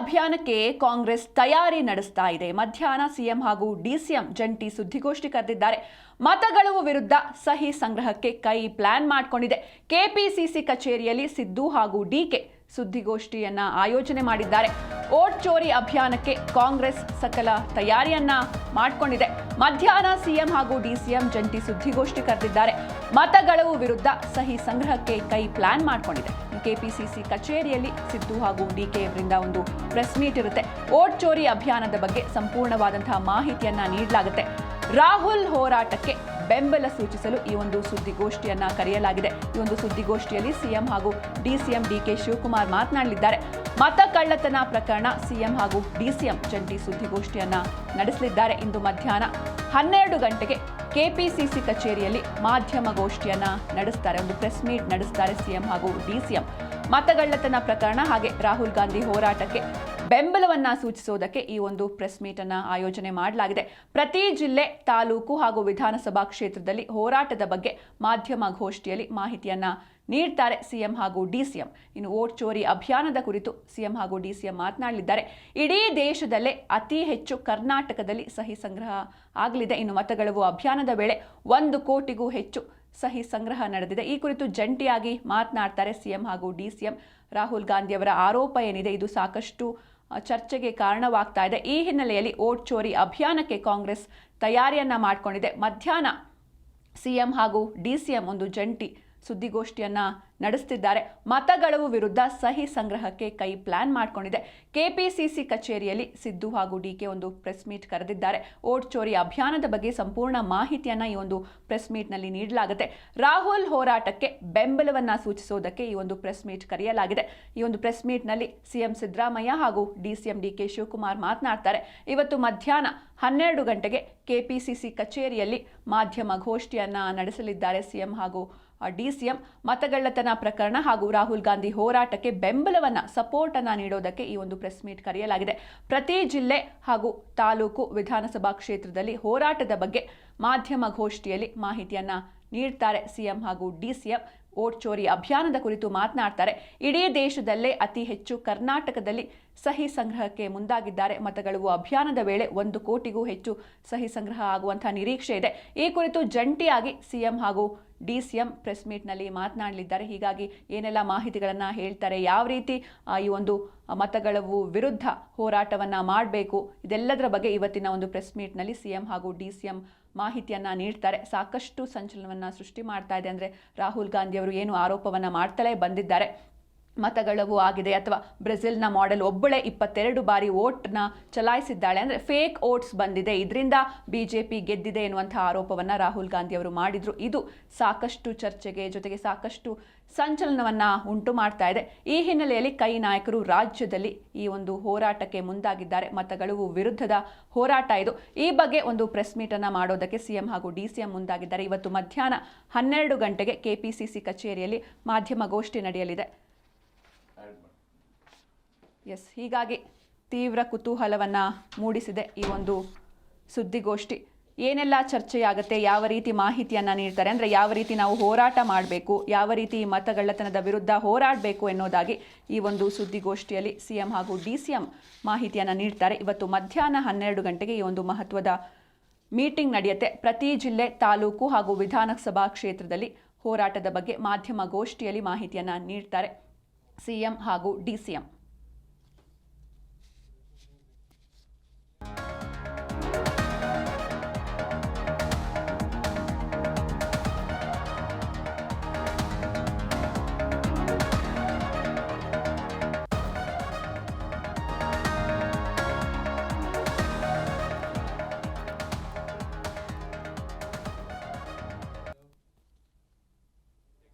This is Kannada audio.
ಅಭಿಯಾನಕ್ಕೆ ಕಾಂಗ್ರೆಸ್ ತಯಾರಿ ನಡೆಸ್ತಾ ಇದೆ. ಮಧ್ಯಾಹ್ನ ಸಿಎಂ ಹಾಗೂ ಡಿಸಿಎಂ ಜಂಟಿ ಸುದ್ದಿಗೋಷ್ಠಿ ಕರೆದಿದ್ದಾರೆ. ಮತಗಳವು ವಿರುದ್ಧ ಸಹಿ ಸಂಗ್ರಹಕ್ಕೆ ಕೈ ಪ್ಲಾನ್ ಮಾಡಿಕೊಂಡಿದೆ. ಕೆಪಿಸಿಸಿ ಕಚೇರಿಯಲ್ಲಿ ಸಿದ್ದು ಹಾಗೂ ಡಿಕೆ ಸುದ್ದಿಗೋಷ್ಠಿಯನ್ನ ಆಯೋಜನೆ ಮಾಡಿದ್ದಾರೆ. ಓಟ್ ಚೋರಿ ಅಭಿಯಾನಕ್ಕೆ ಕಾಂಗ್ರೆಸ್ ಸಕಲ ತಯಾರಿಯನ್ನ ಮಾಡಿಕೊಂಡಿದೆ. ಮಧ್ಯಾಹ್ನ ಸಿಎಂ ಹಾಗೂ ಡಿಸಿಎಂ ಜಂಟಿ ಸುದ್ದಿಗೋಷ್ಠಿ ಕರೆದಿದ್ದಾರೆ. ಮತಗಳವು ವಿರುದ್ಧ ಸಹಿ ಸಂಗ್ರಹಕ್ಕೆ ಕೈ ಪ್ಲಾನ್ ಮಾಡಿಕೊಂಡಿದೆ. ಕೆಪಿಸಿಸಿ ಕಚೇರಿಯಲ್ಲಿ ಸಿದ್ದು ಹಾಗೂ ಡಿಕೆ ಅವರಿಂದ ಒಂದು ಪ್ರೆಸ್ ಮೀಟ್ ಇರುತ್ತೆ. ಓಟ್ ಚೋರಿ ಅಭಿಯಾನದ ಬಗ್ಗೆ ಸಂಪೂರ್ಣವಾದಂತಹ ಮಾಹಿತಿಯನ್ನ ನೀಡಲಾಗುತ್ತೆ. ರಾಹುಲ್ ಹೋರಾಟಕ್ಕೆ ಬೆಂಬಲ ಸೂಚಿಸಲು ಈ ಒಂದು ಸುದ್ದಿಗೋಷ್ಠಿಯನ್ನ ಕರೆಯಲಾಗಿದೆ. ಈ ಒಂದು ಸುದ್ದಿಗೋಷ್ಠಿಯಲ್ಲಿ ಸಿಎಂ ಹಾಗೂ ಡಿಸಿಎಂ ಡಿಕೆ ಶಿವಕುಮಾರ್ ಮಾತನಾಡಲಿದ್ದಾರೆ. ಮತ ಕಳ್ಳತನ ಪ್ರಕರಣ ಸಿಎಂ ಹಾಗೂ ಡಿಸಿಎಂ ಜಂಟಿ ಸುದ್ದಿಗೋಷ್ಠಿಯನ್ನ ನಡೆಸಲಿದ್ದಾರೆ. ಇಂದು ಮಧ್ಯಾಹ್ನ ಹನ್ನೆರಡು ಗಂಟೆಗೆ ಕೆಪಿಸಿಸಿ ಕಚೇರಿಯಲ್ಲಿ ಮಾಧ್ಯಮಗೋಷ್ಠಿಯನ್ನ ನಡೆಸ್ತಾರೆ. ಒಂದು ಪ್ರೆಸ್ ಮೀಟ್ ನಡೆಸ್ತಾರೆ ಸಿಎಂ ಹಾಗೂ ಡಿಸಿಎಂ. ಮತಗಳ್ಳತನ ಪ್ರಕರಣ ಹಾಗೆ ರಾಹುಲ್ ಗಾಂಧಿ ಹೋರಾಟಕ್ಕೆ ಬೆಂಬಲವನ್ನ ಸೂಚಿಸುವುದಕ್ಕೆ ಈ ಒಂದು ಪ್ರೆಸ್ ಮೀಟ್ ಅನ್ನ ಆಯೋಜನೆ ಮಾಡಲಾಗಿದೆ. ಪ್ರತಿ ಜಿಲ್ಲೆ, ತಾಲೂಕು ಹಾಗೂ ವಿಧಾನಸಭಾ ಕ್ಷೇತ್ರದಲ್ಲಿ ಹೋರಾಟದ ಬಗ್ಗೆ ಮಾಧ್ಯಮ ಗೋಷ್ಠಿಯಲ್ಲಿ ಮಾಹಿತಿಯನ್ನ ನೀಡ್ತಾರೆ ಸಿಎಂ ಹಾಗೂ ಡಿಸಿಎಂ ಇನ್ನು ವೋಟ್ ಚೋರಿ ಅಭಿಯಾನದ ಕುರಿತು ಸಿಎಂ ಹಾಗೂ ಡಿಸಿಎಂ ಮಾತನಾಡಲಿದ್ದಾರೆ. ಇಡೀ ದೇಶದಲ್ಲೇ ಅತಿ ಹೆಚ್ಚು ಕರ್ನಾಟಕದಲ್ಲಿ ಸಹಿ ಸಂಗ್ರಹ ಆಗಲಿದೆ. ಇನ್ನು ಮತಗಳವು ಅಭಿಯಾನದ ವೇಳೆ ಒಂದು ಕೋಟಿಗೂ ಹೆಚ್ಚು ಸಹಿ ಸಂಗ್ರಹ ನಡೆದಿದೆ. ಈ ಕುರಿತು ಜಂಟಿಯಾಗಿ ಮಾತನಾಡ್ತಾರೆ ಸಿಎಂ ಹಾಗೂ ಡಿಸಿಎಂ ರಾಹುಲ್ ಗಾಂಧಿಯವರ ಆರೋಪ ಏನಿದೆ? ಇದು ಸಾಕಷ್ಟು ಚರ್ಚೆಗೆ ಕಾರಣವಾಗ್ತಾ ಇದೆ. ಈ ಹಿನ್ನೆಲೆಯಲ್ಲಿ ಓಟ್ ಚೋರಿ ಅಭಿಯಾನಕ್ಕೆ ಕಾಂಗ್ರೆಸ್ ತಯಾರಿಯನ್ನ ಮಾಡಿಕೊಂಡಿದೆ. ಮಧ್ಯಾಹ್ನ ಸಿಎಂ ಹಾಗೂ ಡಿಸಿಎಂ ಒಂದು ಜಂಟಿ ಸುದ್ದಿಗೋಷ್ಠಿಯನ್ನ ನಡೆಸ್ತಿದ್ದಾರೆ. ಮತಗಳವು ವಿರುದ್ಧ ಸಹಿ ಸಂಗ್ರಹಕ್ಕೆ ಕೈ ಪ್ಲಾನ್ ಮಾಡಿಕೊಂಡಿದೆ. ಕೆಪಿಸಿಸಿ ಕಚೇರಿಯಲ್ಲಿ ಸಿದ್ದು ಹಾಗೂ ಡಿಕೆ ಒಂದು ಪ್ರೆಸ್ ಮೀಟ್ ಕರೆದಿದ್ದಾರೆ. ಓಟ್ ಚೋರಿ ಅಭಿಯಾನದ ಬಗ್ಗೆ ಸಂಪೂರ್ಣ ಮಾಹಿತಿಯನ್ನ ಈ ಒಂದು ಪ್ರೆಸ್ ಮೀಟ್ನಲ್ಲಿ ನೀಡಲಾಗುತ್ತೆ. ರಾಹುಲ್ ಹೋರಾಟಕ್ಕೆ ಬೆಂಬಲವನ್ನ ಸೂಚಿಸುವುದಕ್ಕೆ ಈ ಒಂದು ಪ್ರೆಸ್ ಮೀಟ್ ಕರೆಯಲಾಗಿದೆ. ಈ ಒಂದು ಪ್ರೆಸ್ ಮೀಟ್ನಲ್ಲಿ ಸಿಎಂ ಸಿದ್ದರಾಮಯ್ಯ ಹಾಗೂ ಡಿಸಿಎಂ ಡಿಕೆ ಶಿವಕುಮಾರ್ ಮಾತನಾಡ್ತಾರೆ. ಇವತ್ತು ಮಧ್ಯಾಹ್ನ ಹನ್ನೆರಡು ಗಂಟೆಗೆ ಕೆಪಿಸಿಸಿ ಕಚೇರಿಯಲ್ಲಿ ಮಾಧ್ಯಮ ಗೋಷ್ಠಿಯನ್ನ ನಡೆಸಲಿದ್ದಾರೆ ಸಿಎಂ ಹಾಗೂ ಡಿಸಿಎಂ ಮತಗಳ್ಳತನ ಪ್ರಕರಣ ಹಾಗೂ ರಾಹುಲ್ ಗಾಂಧಿ ಹೋರಾಟಕ್ಕೆ ಬೆಂಬಲವನ್ನ ಸಪೋರ್ಟ್ ಅನ್ನ ನೀಡೋದಕ್ಕೆ ಈ ಒಂದು ಪ್ರೆಸ್ ಮೀಟ್ ಕರೆಯಲಾಗಿದೆ. ಪ್ರತಿ ಜಿಲ್ಲೆ ಹಾಗೂ ತಾಲೂಕು ವಿಧಾನಸಭಾ ಕ್ಷೇತ್ರದಲ್ಲಿ ಹೋರಾಟದ ಬಗ್ಗೆ ಮಾಧ್ಯಮ ಗೋಷ್ಠಿಯಲ್ಲಿ ಮಾಹಿತಿಯನ್ನ ನೀಡ್ತಾರೆ ಸಿಎಂ ಹಾಗೂ ಡಿಸಿಎಂ ಓಟ್ ಚೋರಿ ಅಭಿಯಾನದ ಕುರಿತು ಮಾತನಾಡ್ತಾರೆ. ಇಡೀ ದೇಶದಲ್ಲೇ ಅತಿ ಹೆಚ್ಚು ಕರ್ನಾಟಕದಲ್ಲಿ ಸಹಿ ಸಂಗ್ರಹಕ್ಕೆ ಮುಂದಾಗಿದ್ದಾರೆ. ಮತಗಳು ಅಭಿಯಾನದ ವೇಳೆ ಒಂದು ಕೋಟಿಗೂ ಹೆಚ್ಚು ಸಹಿ ಸಂಗ್ರಹ ಆಗುವಂತಹ ನಿರೀಕ್ಷೆ ಇದೆ. ಈ ಕುರಿತು ಜಂಟಿಯಾಗಿ ಸಿಎಂ ಹಾಗೂ ಡಿ ಡಿಸಿಎಂ ಪ್ರೆಸ್ ಮೀಟ್ನಲ್ಲಿ ಮಾತನಾಡಲಿದ್ದಾರೆ. ಹೀಗಾಗಿ ಏನೆಲ್ಲ ಮಾಹಿತಿಗಳನ್ನು ಹೇಳ್ತಾರೆ, ಯಾವ ರೀತಿ ಈ ಒಂದು ಮತಗಳವು ವಿರುದ್ಧ ಹೋರಾಟವನ್ನು ಮಾಡಬೇಕು, ಇದೆಲ್ಲದರ ಬಗ್ಗೆ ಇವತ್ತಿನ ಒಂದು ಪ್ರೆಸ್ ಮೀಟ್ನಲ್ಲಿ ಸಿಎಂ ಹಾಗೂ ಡಿ ಡಿಸಿಎಂ ಮಾಹಿತಿಯನ್ನ ನೀಡ್ತಾರೆ. ಸಾಕಷ್ಟು ಸಂಚಲನವನ್ನು ಸೃಷ್ಟಿ ಮಾಡ್ತಾ ಇದೆ. ಅಂದರೆ ರಾಹುಲ್ ಗಾಂಧಿಯವರು ಏನು ಆರೋಪವನ್ನು ಮಾಡ್ತಲೇ ಬಂದಿದ್ದಾರೆ. ಮತಗಳವು ಆಗಿದೆ. ಅಥವಾ ಬ್ರೆಜಿಲ್ನ ಮಾಡೆಲ್ ಒಬ್ಬಳೇ ಇಪ್ಪತ್ತೆರಡು ಬಾರಿ ಓಟ್ನ ಚಲಾಯಿಸಿದ್ದಾಳೆ. ಅಂದರೆ ಫೇಕ್ ಓಟ್ಸ್ ಬಂದಿದೆ. ಇದರಿಂದ ಬಿ ಜೆ ಪಿ ಗೆದ್ದಿದೆ ಎನ್ನುವಂಥ ಆರೋಪವನ್ನು ರಾಹುಲ್ ಗಾಂಧಿ ಅವರು ಮಾಡಿದರು. ಇದು ಸಾಕಷ್ಟು ಚರ್ಚೆಗೆ ಜೊತೆಗೆ ಸಾಕಷ್ಟು ಸಂಚಲನವನ್ನು ಉಂಟು ಮಾಡ್ತಾ ಇದೆ. ಈ ಹಿನ್ನೆಲೆಯಲ್ಲಿ ಕೈ ನಾಯಕರು ರಾಜ್ಯದಲ್ಲಿ ಈ ಒಂದು ಹೋರಾಟಕ್ಕೆ ಮುಂದಾಗಿದ್ದಾರೆ. ಮತಗಳು ವಿರುದ್ಧದ ಹೋರಾಟ ಇದು. ಈ ಬಗ್ಗೆ ಒಂದು ಪ್ರೆಸ್ ಮೀಟನ್ನು ಮಾಡೋದಕ್ಕೆ ಸಿಎಂ ಹಾಗೂ ಡಿ ಡಿಸಿಎಂ ಮುಂದಾಗಿದ್ದಾರೆ. ಇವತ್ತು ಮಧ್ಯಾಹ್ನ ಹನ್ನೆರಡು ಗಂಟೆಗೆ ಕೆಪಿಸಿಸಿ ಕಚೇರಿಯಲ್ಲಿ ಮಾಧ್ಯಮಗೋಷ್ಠಿ ನಡೆಯಲಿದೆ. ಎಸ್ ಹೀಗಾಗಿ ತೀವ್ರ ಕುತೂಹಲವನ್ನು ಮೂಡಿಸಿದೆ ಈ ಒಂದು ಸುದ್ದಿಗೋಷ್ಠಿ. ಏನೆಲ್ಲ ಚರ್ಚೆಯಾಗುತ್ತೆ, ಯಾವ ರೀತಿ ಮಾಹಿತಿಯನ್ನು ನೀಡ್ತಾರೆ, ಅಂದರೆ ಯಾವ ರೀತಿ ನಾವು ಹೋರಾಟ ಮಾಡಬೇಕು, ಯಾವ ರೀತಿ ಮತಗಳ್ಳತನದ ವಿರುದ್ಧ ಹೋರಾಡಬೇಕು ಎನ್ನುವುದಾಗಿ ಈ ಒಂದು ಸುದ್ದಿಗೋಷ್ಠಿಯಲ್ಲಿ ಸಿ ಎಂ ಹಾಗೂ ಡಿ ಸಿ ಎಂ ಮಾಹಿತಿಯನ್ನು ನೀಡ್ತಾರೆ. ಇವತ್ತು ಮಧ್ಯಾಹ್ನ ಹನ್ನೆರಡು ಗಂಟೆಗೆ ಈ ಒಂದು ಮಹತ್ವದ ಮೀಟಿಂಗ್ ನಡೆಯುತ್ತೆ. ಪ್ರತಿ ಜಿಲ್ಲೆ, ತಾಲೂಕು ಹಾಗೂ ವಿಧಾನಸಭಾ ಕ್ಷೇತ್ರದಲ್ಲಿ ಹೋರಾಟದ ಬಗ್ಗೆ ಮಾಧ್ಯಮ ಗೋಷ್ಠಿಯಲ್ಲಿ ಮಾಹಿತಿಯನ್ನು ನೀಡ್ತಾರೆ ಸಿಎಂ ಹಾಗೂ ಡಿ ಸಿ ಎಂ.